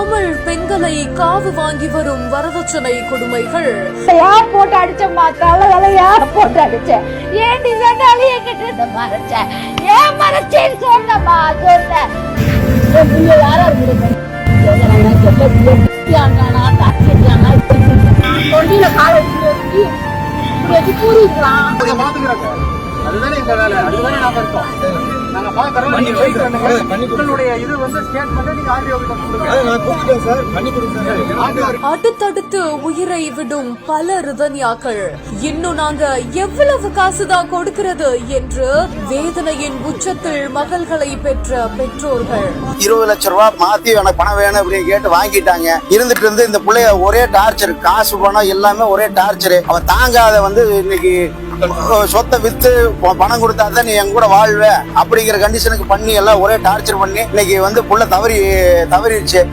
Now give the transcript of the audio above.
தமிழ் பெண்களை காவு வாங்கி வரும் வரதட்சணை கொடுமைகள். யார் போட்டு அடிச்சம்மா தலை தலை யார் போட்டு அடிச்ச. ஏன் நீ சொன்னாலும் என்கிட்ட இருந்து மறைச்ச? ஏன் மறைச்சேன்னு சொன்னம்மா சொன்ன தொண்டியில கால மாத்துக்கிறாங்க. அதுதானே எங்க வேலை. அதுதானே நாம இருக்கோம். நாங்க பாக்குறோம். உங்களுடைய இது வந்து ஸ்டேட்மெண்ட் நீங்க ஆர்டிஓ கிட்ட கொடுங்க. அடுத்தடுத்து உயிரை விடும் பல ரிதன்யாக்கள். இன்னும் நாங்க எவ்வளவு காசுதான் கொடுக்கிறது என்று வேதனையின் உச்சத்தில் மகள்களை பெற்ற பெற்றோர்கள். இருபது லட்ச ரூபாய் மாத்தி எனக்கு பணம் வேணும் அப்படின்னு கேட்டு வாங்கிட்டாங்க. இருந்துட்டு இருந்து இந்த பிள்ளைய ஒரே டார்ச்சர் காசு பணம் எல்லாமே ஒரே டார்ச்சர் அவன் தாங்காத வந்து இன்னைக்கு சொத்தை வித்து பணம் கொடுத்தாதான் நீ என் கூட வாழ்வ. அப்படிங்கிற கண்டிஷனுக்கு பண்ணி எல்லாம் ஒரே டார்ச்சர் பண்ணி இன்னைக்கு வந்து புள்ள தவறி தவறிடுச்சு.